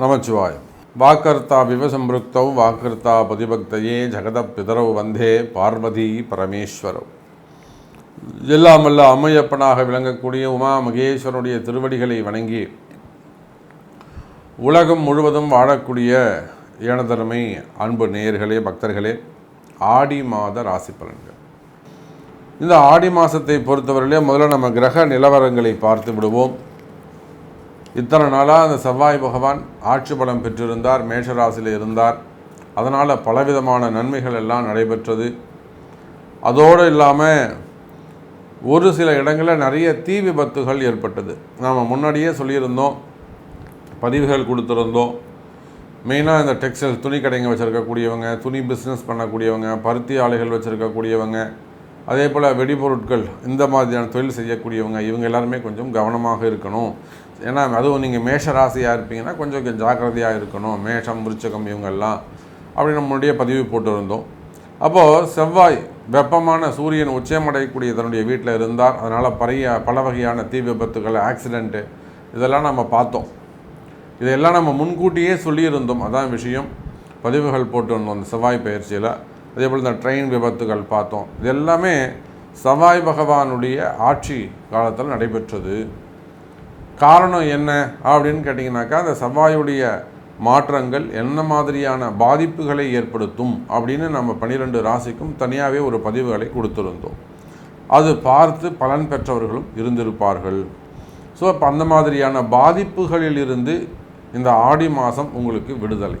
நமச்சிவாயம் வாக்கர்த்தா விவசம்பிருக்தௌ வாக்கர்த்தா பதிபக்தையே ஜெகத பிதரவு வந்தே பார்வதி பரமேஸ்வரவ் எல்லாமல்ல அம்மையப்பனாக விளங்கக்கூடிய உமா மகேஸ்வரனுடைய திருவடிகளை வணங்கி உலகம் முழுவதும் வாழக்கூடிய ஏனதருமை அன்பு நேயர்களே பக்தர்களே ஆடி மாத ராசி பலன்கள். இந்த ஆடி மாதத்தை பொறுத்தவரையிலே முதல்ல நம்ம கிரக நிலவரங்களை பார்த்து விடுவோம். இத்தனை நாளாக அந்த செவ்வாய் பகவான் ஆட்சி பலம் பெற்றிருந்தார் மேஷராசியில் இருந்தார். அதனால் பலவிதமான நன்மைகள் எல்லாம் நடைபெற்றது. அதோடு இல்லாமல் ஒரு சில இடங்களில் நிறைய தீ விபத்துகள் ஏற்பட்டது. நாம் முன்னாடியே சொல்லியிருந்தோம் பதிவுகள் கொடுத்துருந்தோம். மெயினாக இந்த டெக்ஸ்டைல் துணி கடைங்க வச்சுருக்கக்கூடியவங்க துணி பிஸ்னஸ் பண்ணக்கூடியவங்க பருத்தி ஆலைகள் வச்சுருக்கக்கூடியவங்க அதே போல் வெடிபொருட்கள் இந்த மாதிரியான தொழில் செய்யக்கூடியவங்க இவங்க எல்லாருமே கொஞ்சம் கவனமாக இருக்கணும். ஏன்னா அதுவும் நீங்கள் மேஷ ராசியாக இருப்பீங்கன்னா கொஞ்சம் ஜாக்கிரதையாக இருக்கணும். மேஷம் விருச்சகம் இவங்கெல்லாம் அப்படி நம்மளுடைய பதிவு போட்டிருந்தோம். அப்போது செவ்வாய் வெப்பமான சூரியன் உச்சமடையக்கூடிய தன்னுடைய வீட்டில் இருந்தார். அதனால் பழைய பல வகையான தீ விபத்துகள் ஆக்சிடெண்ட்டு இதெல்லாம் நம்ம பார்த்தோம். இதையெல்லாம் நம்ம முன்கூட்டியே சொல்லியிருந்தோம். அதான் விஷயம். பதிவுகள் போட்டிருந்தோம் அந்த செவ்வாய் பயிற்சியில். அதே போல் இந்த ட்ரெயின் விபத்துகள் பார்த்தோம். இது எல்லாமே சவாய் பகவானுடைய ஆட்சி காலத்தில் நடைபெற்றது. காரணம் என்ன அப்படின்னு கேட்டிங்கனாக்கா அந்த செவ்வாயுடைய மாற்றங்கள் என்ன மாதிரியான பாதிப்புகளை ஏற்படுத்தும் அப்படின்னு நம்ம பன்னிரெண்டு ராசிக்கும் தனியாகவே ஒரு பதிவுகளை கொடுத்துருந்தோம். அது பார்த்து பலன் பெற்றவர்களும் இருந்திருப்பார்கள். ஸோ அப்போ அந்த மாதிரியான பாதிப்புகளில் இருந்து இந்த ஆடி மாதம் உங்களுக்கு விடுதலை.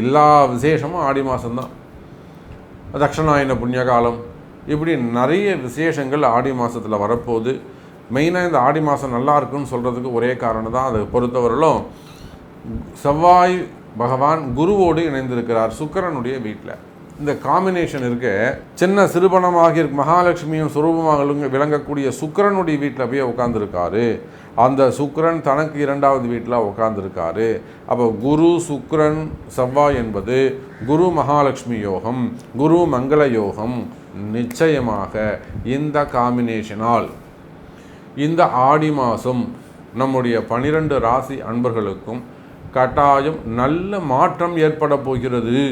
எல்லா விசேஷமும் ஆடி மாதம்தான் தட்சணாயன புண்ணிய காலம் இப்படி நிறைய விசேஷங்கள் ஆடி மாதத்தில் வரப்போகுது. மெயினாக இந்த ஆடி மாதம் நல்லா இருக்குன்னு சொல்கிறதுக்கு ஒரே காரணம் தான் அதை பொறுத்தவரையிலும் செவ்வாய் பகவான் குருவோடு இணைந்திருக்கிறார் சுக்கரனுடைய வீட்டில் இந்த காம்பினேஷன் இருக்க. சின்ன சிறுபணமாக மகாலட்சுமியும் சுரூபமாக விளங்கக்கூடிய சுக்கரனுடைய வீட்டில் போய் உட்காந்துருக்காரு அந்த சுக்கரன் தனக்கு இரண்டாவது வீட்டில் உட்காந்துருக்காரு அப்போ குரு சுக்கரன் செவ்வாய் என்பது குரு மகாலட்சுமி யோகம் குரு மங்கள யோகம். நிச்சயமாக இந்த காம்பினேஷனால் இந்த ஆடி மாதம் நம்முடைய பனிரெண்டு ராசி அன்பர்களுக்கும் கட்டாயம் நல்ல மாற்றம் ஏற்பட போகிறது.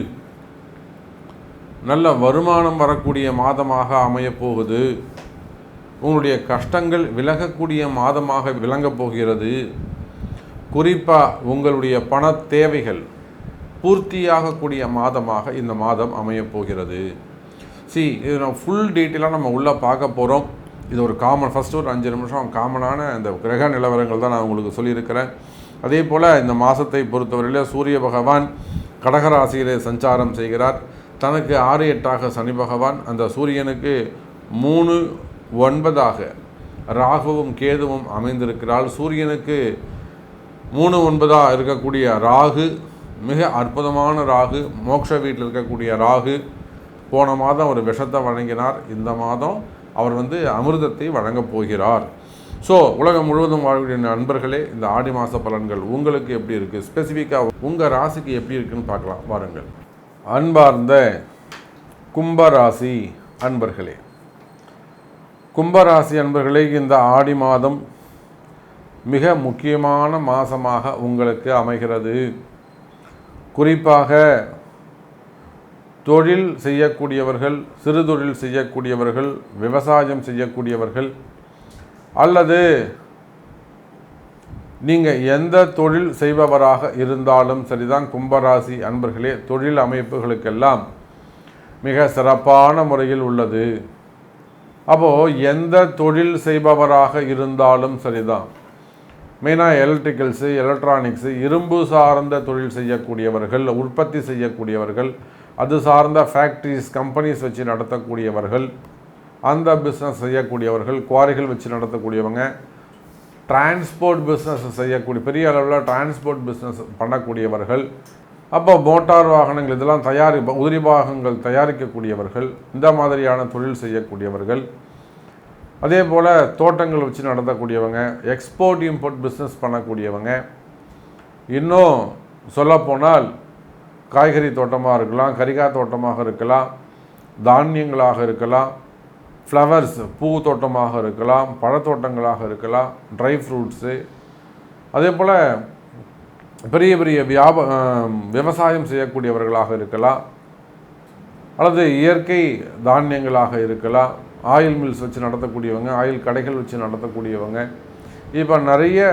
நல்ல வருமானம் வரக்கூடிய மாதமாக அமையப்போகுது உங்களுடைய கஷ்டங்கள் விலகக்கூடிய மாதமாக விளங்கப் போகிறது. குறிப்பாக உங்களுடைய பண தேவைகள் பூர்த்தியாகக்கூடிய மாதமாக இந்த மாதம் அமையப் போகிறது. சி இது நம்ம ஃபுல் டீட்டெயிலாக நம்ம உள்ளே பார்க்க போகிறோம் இது ஒரு காமன் ஃபஸ்ட்டு ஒரு அஞ்சு நிமிஷம் காமனான இந்த கிரக நிலவரங்கள் தான் நான் உங்களுக்கு சொல்லியிருக்கிறேன். அதே போல் இந்த மாதத்தை பொறுத்தவரையில் சூரிய பகவான் கடகராசியிலே சஞ்சாரம் செய்கிறார். தனக்கு ஆறு எட்டாக சனி பகவான் அந்த சூரியனுக்கு மூணு ஒன்பதாக ராகுவும் கேதுவும் அமைந்திருக்கிறாள். சூரியனுக்கு மூணு ஒன்பதாக இருக்கக்கூடிய ராகு மிக அற்புதமான ராகு மோக்ஷ வீட்டில் இருக்கக்கூடிய ராகு போன மாதம் ஒரு விஷத்தை வழங்கினார் இந்த மாதம் அவர் வந்து அமிர்தத்தை வழங்கப் போகிறார். ஸோ உலகம் முழுவதும் வாழக்கூடிய நண்பர்களே இந்த ஆடி மாத பலன்கள் உங்களுக்கு எப்படி இருக்குது ஸ்பெசிஃபிக்காக உங்கள் ராசிக்கு எப்படி இருக்குன்னு பார்க்கலாம். வாருங்கள். அன்பார்ந்த கும்பராசி அன்பர்களே கும்பராசி அன்பர்களே இந்த ஆடி மாதம் மிக முக்கியமான மாதமாக உங்களுக்கு அமைகிறது. குறிப்பாக தொழில் செய்யக்கூடியவர்கள் சிறு தொழில் செய்யக்கூடியவர்கள் விவசாயம் செய்யக்கூடியவர்கள் அல்லது நீங்கள் எந்த தொழில் செய்பவராக இருந்தாலும் சரிதான் கும்பராசி அன்பர்களே தொழில் அமைப்புகளுக்கெல்லாம் மிக சிறப்பான முறையில் உள்ளது. அப்போது எந்த தொழில் செய்பவராக இருந்தாலும் சரிதான். மெயினாக எலக்ட்ரிக்கல்ஸு எலக்ட்ரானிக்ஸு இரும்பு சார்ந்த தொழில் செய்யக்கூடியவர்கள் உற்பத்தி செய்யக்கூடியவர்கள் அது சார்ந்த ஃபேக்ட்ரிஸ் கம்பெனிஸ் வச்சு நடத்தக்கூடியவர்கள் அந்த பிஸ்னஸ் செய்யக்கூடியவர்கள் குவாரிகள் வச்சு நடத்தக்கூடியவங்க டிரான்ஸ்போர்ட் பிஸ்னஸ் செய்யக்கூடிய பெரிய அளவில் டிரான்ஸ்போர்ட் பிஸ்னஸ் பண்ணக்கூடியவர்கள் அப்போ மோட்டார் வாகனங்கள் இதெல்லாம் தயாரி உதிரி பாகங்கள் தயாரிக்கக்கூடியவர்கள் இந்த மாதிரியான தொழில் செய்யக்கூடியவர்கள் அதே போல் தோட்டங்கள் வச்சு நடத்தக்கூடியவங்க எக்ஸ்போர்ட் இம்போர்ட் பிஸ்னஸ் பண்ணக்கூடியவங்க இன்னும் சொல்லப்போனால் காய்கறி தோட்டமாக இருக்கலாம் கரிகாய் தோட்டமாக இருக்கலாம் தானியங்களாக இருக்கலாம் ஃப்ளவர்ஸ் பூ தோட்டமாக இருக்கலாம் பழத்தோட்டங்களாக இருக்கலாம் ட்ரை ஃப்ரூட்ஸு அதே போல் பெரிய பெரிய வியாப விவசாயம் செய்யக்கூடியவர்களாக இருக்கலாம் அல்லது இயற்கை தானியங்களாக இருக்கலாம் ஆயில் மில்ஸ் வச்சு நடத்தக்கூடியவங்க ஆயில் கடைகள் வச்சு நடத்தக்கூடியவங்க. இப்போ நிறைய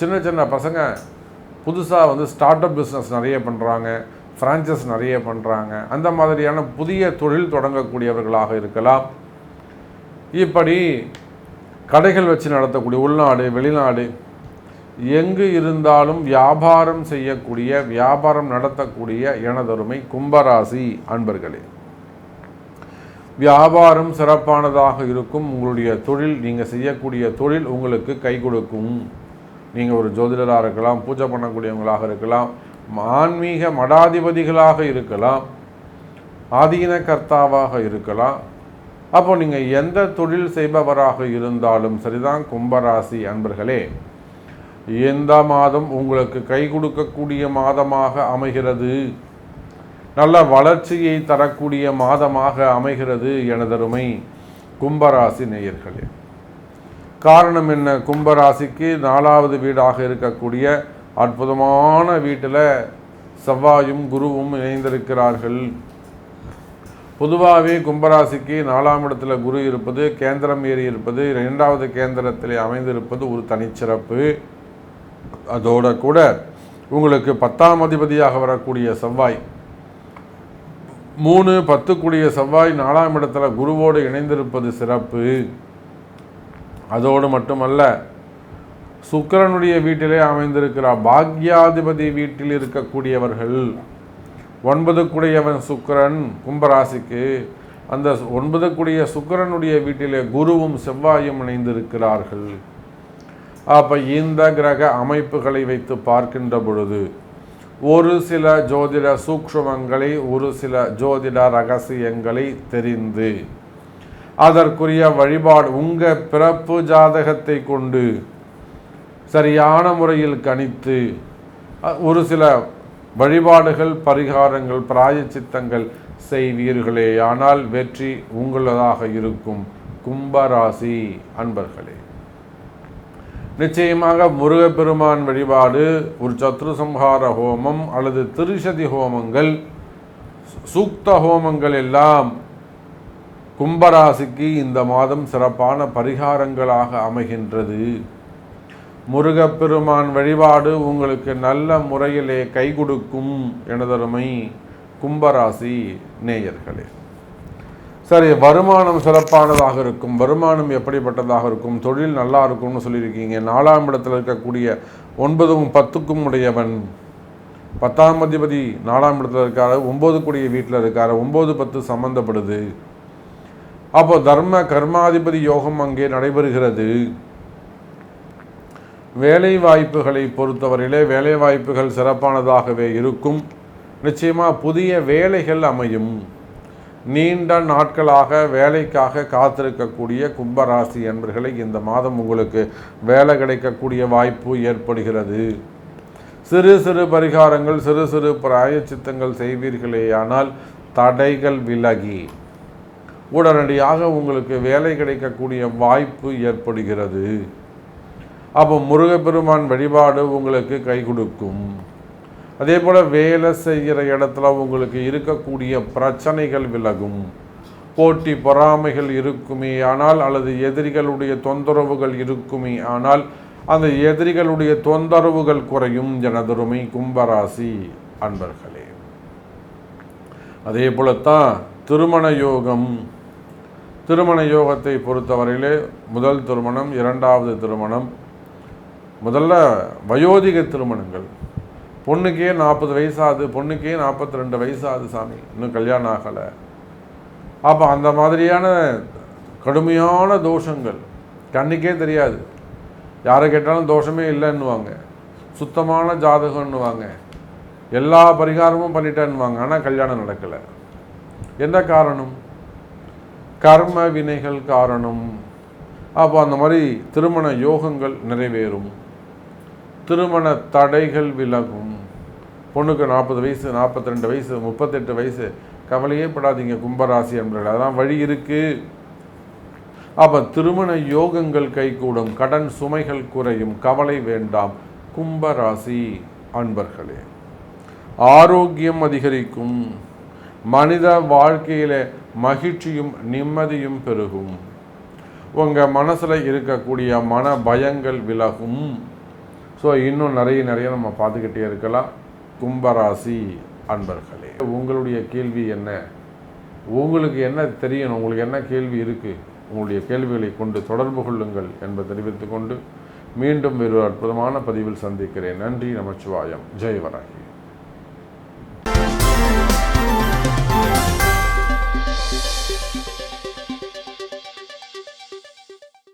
சின்ன சின்ன பசங்க புதுசாக வந்து ஸ்டார்ட் அப் பிஸ்னஸ் நிறைய பண்ணுறாங்க ஃப்ரான்ச்சஸ் நிறைய பண்ணுறாங்க அந்த மாதிரியான புதிய தொழில் தொடங்கக்கூடியவர்களாக இருக்கலாம். இப்படி கடைகள் வச்சு நடத்தக்கூடிய உள்நாடு வெளிநாடு எங்கு இருந்தாலும் வியாபாரம் செய்யக்கூடிய வியாபாரம் நடத்தக்கூடிய எனதொருமை கும்பராசி அன்பர்களே. வியாபாரம் சிறப்பானதாக இருக்கும். உங்களுடைய தொழில் நீங்கள் செய்யக்கூடிய தொழில் உங்களுக்கு கை கொடுக்கும். நீங்கள் ஒரு ஜோதிடராக இருக்கலாம் பூஜை பண்ணக்கூடியவங்களாக இருக்கலாம் ஆன்மீக மடாதிபதிகளாக இருக்கலாம் ஆதீன கர்த்தாவாக இருக்கலாம். அப்போ நீங்கள் எந்த தொழில் செய்பவராக இருந்தாலும் சரிதான் கும்பராசி அன்பர்களே. எந்த மாதம் உங்களுக்கு கை கொடுக்கக்கூடிய மாதமாக அமைகிறது? நல்ல வளர்ச்சியை தரக்கூடிய மாதமாக அமைகிறது எனதருமை கும்பராசி நேயர்களே. காரணம் என்ன? கும்பராசிக்கு நாலாவது வீடாக இருக்கக்கூடிய அற்புதமான வீட்டில் செவ்வாயும் குருவும் இணைந்திருக்கிறார்கள். பொதுவாகவே கும்பராசிக்கு நாலாம் இடத்துல குரு இருப்பது கேந்திரம் ஏறி இருப்பது இரண்டாவது கேந்திரத்தில் அமைந்திருப்பது ஒரு தனிச்சிறப்பு. அதோட கூட உங்களுக்கு பத்தாம் அதிபதியாக வரக்கூடிய செவ்வாய் மூணு பத்துக்குடிய செவ்வாய் நாலாம் இடத்துல குருவோடு இணைந்திருப்பது சிறப்பு. அதோடு மட்டுமல்ல சுக்கரனுடைய வீட்டிலே அமைந்திருக்கிற பாக்யாதிபதி வீட்டில் இருக்கக்கூடியவர்கள் ஒன்பது குடையவன் சுக்கரன் கும்பராசிக்கு அந்த ஒன்பது குடிய சுக்கரனுடைய வீட்டிலே குருவும் செவ்வாயும் இணைந்திருக்கிறார்கள். அப்போ இந்த கிரக அமைப்புகளை வைத்து பார்க்கின்ற பொழுது ஒரு சில ஜோதிட சூக்ஷ்மங்களை ஒரு சில ஜோதிட ரகசியங்களை தெரிந்து அதற்குரிய வழிபாடு உங்கள் பிறப்பு ஜாதகத்தை கொண்டு சரியான முறையில் கணித்து ஒரு சில வழிபாடுகள் பரிகாரங்கள் பிராயச்சித்தங்கள் செய்வீர்களே ஆனால் வெற்றி உங்களதாக இருக்கும். கும்பராசி அன்பர்களே. நிச்சயமாக முருகப்பெருமான் வழிபாடு ஒரு சத்ரு சம்ஹார ஹோமம் அல்லது திருஷதி ஹோமங்கள் சூக்த ஹோமங்கள் எல்லாம் கும்பராசிக்கு இந்த மாதம் சிறப்பான பரிகாரங்களாக அமைகின்றது. முருகப்பெருமான் வழிபாடு உங்களுக்கு நல்ல முறையிலே கை கொடுக்கும் எனதருமை கும்பராசி நேயர்களே. சரி வருமானம் சிறப்பானதாக இருக்கும். வருமானம் எப்படிப்பட்டதாக இருக்கும்? தொழில் நல்லா இருக்கும்னு சொல்லியிருக்கீங்க. நாலாம் இடத்தில் இருக்கக்கூடிய ஒன்பதும் பத்துக்கும் உடையவன். பத்தாம் அதிபதி நாலாம் இடத்துல இருக்கார் ஒம்பது கூடிய வீட்டில் இருக்கார் ஒம்பது பத்து சம்மந்தப்படுது அப்போ தர்ம கர்மாதிபதி யோகம் அங்கே நடைபெறுகிறது. வேலை வாய்ப்புகளை பொறுத்தவரையிலே வேலை வாய்ப்புகள் சிறப்பானதாகவே இருக்கும். நிச்சயமாக புதிய வேலைகள் அமையும். நீண்ட நாட்களாக வேலைக்காக காத்திருக்கக்கூடிய கும்பராசி என்பர்களை இந்த மாதம் உங்களுக்கு வேலை கிடைக்கக்கூடிய வாய்ப்பு ஏற்படுகிறது. சிறு சிறு பரிகாரங்கள் சிறு சிறு பிராயச்சித்தங்கள் செய்வீர்களேயானால் தடைகள் விலகி. உடனடியாக உங்களுக்கு வேலை கிடைக்கக்கூடிய வாய்ப்பு ஏற்படுகிறது. அப்போ முருகப்பெருமான் வழிபாடு உங்களுக்கு கை கொடுக்கும். அதே போல் வேலை செய்கிற இடத்துல உங்களுக்கு இருக்கக்கூடிய பிரச்சனைகள் விலகும். போட்டி பொறாமைகள் இருக்குமே ஆனால் அல்லது எதிரிகளுடைய தொந்தரவுகள் இருக்குமே ஆனால் அந்த எதிரிகளுடைய தொந்தரவுகள் குறையும் எனதொருமை கும்பராசி அன்பர்களே. அதே போலத்தான் திருமண யோகம். திருமண யோகத்தை பொறுத்தவரையிலே முதல் திருமணம் இரண்டாவது திருமணம் முதல்ல வயோதிக திருமணங்கள். பொண்ணுக்கே நாற்பது வயசாகுது பொண்ணுக்கே நாற்பத்தி ரெண்டு வயசாகுது சாமி. இன்னும் கல்யாணம் ஆகலை. அப்போ அந்த மாதிரியான கடுமையான தோஷங்கள் கண்ணுக்கே தெரியாது. யாரை கேட்டாலும் தோஷமே இல்லைன்னுவாங்க. சுத்தமான ஜாதகம்னுவாங்க எல்லா பரிகாரமும் பண்ணிட்டேன்னுவாங்க. ஆனால் கல்யாணம் நடக்கலை. என்ன காரணம்? கர்ம வினைகள் காரணம். அப்போ அந்த மாதிரி திருமண யோகங்கள் நிறைவேறும். திருமண தடைகள் விலகும். பொண்ணுக்கு நாற்பது வயசு நாற்பத்தி ரெண்டு வயசு முப்பத்தெட்டு வயசு. கவலையே படாதீங்க கும்பராசி என்பர்கள் அதான் வழி இருக்கு. அப்போ திருமண யோகங்கள் கைகூடும். கடன் சுமைகள் குறையும். கவலை வேண்டாம். கும்பராசி அன்பர்களே. ஆரோக்கியம் அதிகரிக்கும். மனித வாழ்க்கையில் மகிழ்ச்சியும் நிம்மதியும் பெருகும். உங்கள் மனசில் இருக்கக்கூடிய மன பயங்கள் விலகும். ஸோ இன்னும் நிறைய நிறைய நம்ம பார்த்துக்கிட்டே இருக்கலாம். கும்பராசி அன்பர்களே உங்களுடைய கேள்வி என்ன? உங்களுக்கு என்ன தெரியணும்? உங்களுக்கு என்ன கேள்வி இருக்குது உங்களுடைய கேள்விகளை கொண்டு தொடர்பு கொள்ளுங்கள் என்பதை தெரிவித்துக்கொண்டு மீண்டும் வேறு அற்புதமான பதிவில் சந்திக்கிறேன். நன்றி நமச்சிவாயம். ஜெயவராகி